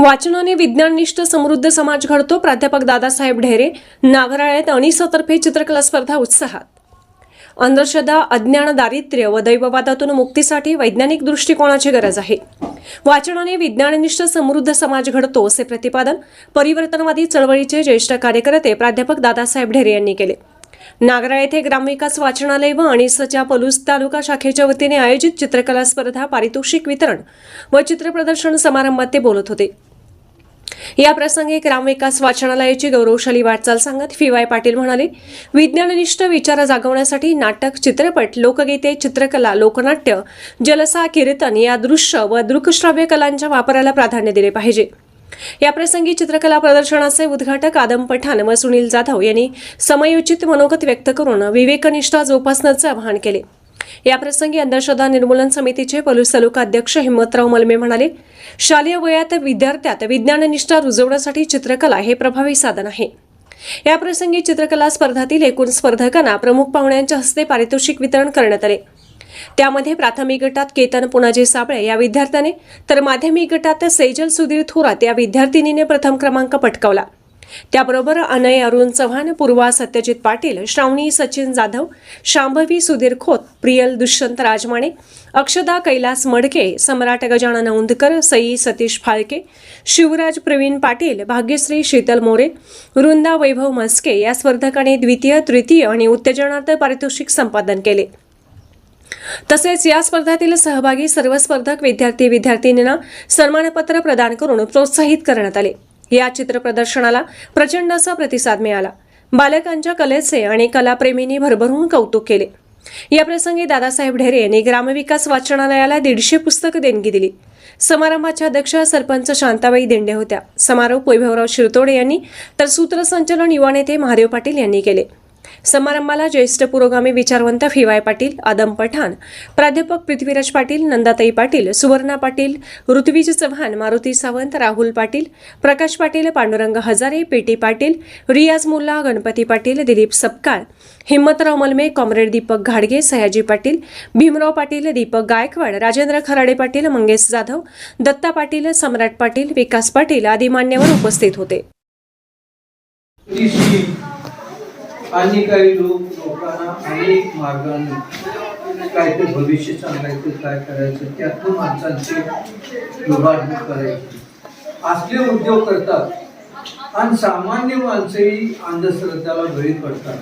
वाचनाने विज्ञाननिष्ठ समृद्ध समाज घडतो. प्राध्यापक दादासाहेब ढेरे नागराळ्यात अनिसातर्फे चित्रकला स्पर्धा उत्साहात. अंधश्रद्धा अज्ञान दारिद्र्य व दैववादातून मुक्तीसाठी वैज्ञानिक दृष्टिकोनाची गरज आहे. वाचनाने विज्ञाननिष्ठ समृद्ध समाज घडतो असे प्रतिपादन परिवर्तनवादी चळवळीचे ज्येष्ठ कार्यकर्ते प्राध्यापक दादासाहेब ढेरे यांनी केले. नागरा येथे ग्रामविकास वाचनालय व अणिसच्या पलूस तालुका शाखेच्या वतीने आयोजित चित्रकला स्पर्धा पारितोषिक वितरण व चित्रप्रदर्शन समारंभात ते बोलत होते. या प्रसंगी ग्रामविकास वाचनालयाची गौरवशाली वाटचाल सांगत फिवाय पाटील म्हणाले विज्ञाननिष्ठ विचार जागवण्यासाठी नाटक चित्रपट लोकगीते चित्रकला लोकनाट्य जलसा कीर्तन या दृश्य व दृकश्राव्य कलांच्या वापराला प्राधान्य दिले पाहिजे. या प्रसंगी चित्रकला प्रदर्शनाचे उद्घाटक आदम पठाण व सुनील जाधव यांनी समयोचित मनोगत व्यक्त करून विवेकनिष्ठा जोपासण्याचे आवाहन केले. या प्रसंगी अंधश्रद्धा निर्मूलन समितीचे पलूस तालुका अध्यक्ष हिम्मतराव मलमे म्हणाले शालेय वयात विद्यार्थ्यात विज्ञाननिष्ठा रुजवण्यासाठी चित्रकला हे प्रभावी साधन आहे. या प्रसंगी चित्रकला स्पर्धातील एकूण स्पर्धकांना प्रमुख पाहुण्यांच्या हस्ते पारितोषिक वितरण करण्यात आले. त्यामध्ये प्राथमिक गटात केतन पुनाजी साबळे या विद्यार्थ्याने तर माध्यमिक गटात सेजल सुधीर थोरात या विद्यार्थिनीने प्रथम क्रमांक पटकावला. त्याबरोबर अनय अरुण चव्हाण पूर्वा सत्यजित पाटील श्रावणी सचिन जाधव शांभवी सुधीर खोत प्रियल दुष्यंत राजमाणे अक्षदा कैलास मडके सम्राट गजानन औंधकर सई सतीश फाळके शिवराज प्रवीण पाटील भाग्यश्री शीतल मोरे वृंदा वैभव मस्के या स्पर्धकांनी द्वितीय तृतीय आणि उत्तेजनार्थ पारितोषिक संपादन केले. तसेच या स्पर्धातील सहभागी सर्व स्पर्धक विद्यार्थी विद्यार्थिनींना सन्मानपत्र प्रदान करून प्रोत्साहित करण्यात आले. या चित्र प्रदर्शनाला प्रचंड असा प्रतिसाद मिळाला. बालकांच्या कलेचे आणि कलाप्रेमींनी भरभरून कौतुक केले. या प्रसंगी दादासाहेब ढेरे यांनी ग्रामविकास वाचनालयाला दीडशे पुस्तक देणगी दिली. समारंभाच्या अध्यक्ष सरपंच शांताबाई देंडे होत्या. समारोप वैभवराव शिरतोडे यांनी तर सूत्रसंचलन युवा नेते महादेव पाटील यांनी केले. समारंभाला ज्येष्ठ पुरोगामी विचारवंत फिवाय पाटील आदम पठाण प्राध्यापक पृथ्वीराज पाटील नंदाताई पाटील सुवर्णा पाटील ऋत्विज चव्हाण मारुती सावंत राहुल पाटील प्रकाश पाटील पांडुरंग हजारे पेटी पाटील रियाज मुल्ला गणपती पाटील दिलीप सपकाळ हिम्मतराव मलमे कॉम्रेड दीपक घाडगे सयाजी पाटील भीमराव पाटील दीपक गायकवाड राजेंद्र खराडे पाटील मंगेश जाधव दत्ता पाटील सम्राट पाटील विकास पाटील आदी मान्यवर उपस्थित होते. आणि काही लोक लोकांना अनेक मार्गाने काय ते भविष्य सांगायचं काय करायचं त्यातून माणसांचे विभागणूक करायची. असले उद्योग करतात आणि सामान्य माणसंही अंधश्रद्धाला बळी पडतात.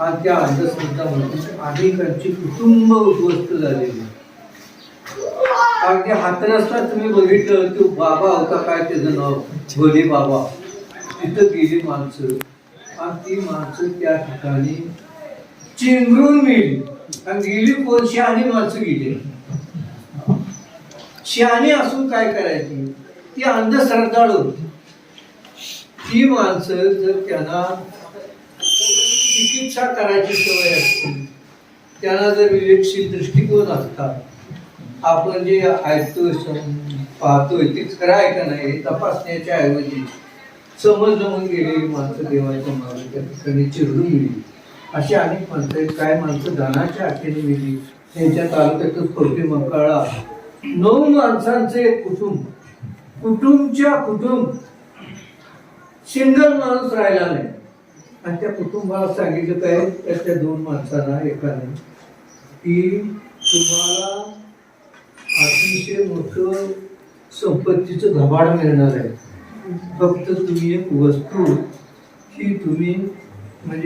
आणि त्या अंधश्रद्धामध्ये अनेकांची कुटुंब उद्ध्वस्त झालेली अगदी हातरस्ता तुम्ही बघितलं तो बाबा होता काय त्याचं नाव? भोले बाबा. तिथं गेली माणसं. आणि ती माणसं त्या ठिकाणी चिंगरून गेली. आणि गेली कोण? शहाणी माणसं गेली. शहाणी असून काय करायची? ती अंधश्रद्धाळू होती. ती माणसं जर त्यांना चिकित्सा करायची सवय असते त्यांना जर विवेकशील दृष्टिकोन असतात आपण जे ऐकतोय पाहतोय ते खरं आहे का नाही तपासण्याच्या ऐवजी समज जमून गेलेली माणसं देवाच्या मागे त्या ठिकाणी गेली. अशी अनेक माणसं आहेत. काय माणसं? धनाच्या आखेने गेली. त्यांच्या तालुक्यातच खोटी मकाळा. नऊ माणसांचे कुटुंब. कुटुंबच्या कुटुंब. सिंगल माणूस राहिला नाही. आणि त्या कुटुंबाला सांगितलं काय? त्या त्या दोन माणसांना एकाने की तुम्हाला अतिशय मोठं संपत्तीचं धबाड मिळणार आहे. फक्त तुम्ही एक वस्तू ही तुम्ही म्हणजे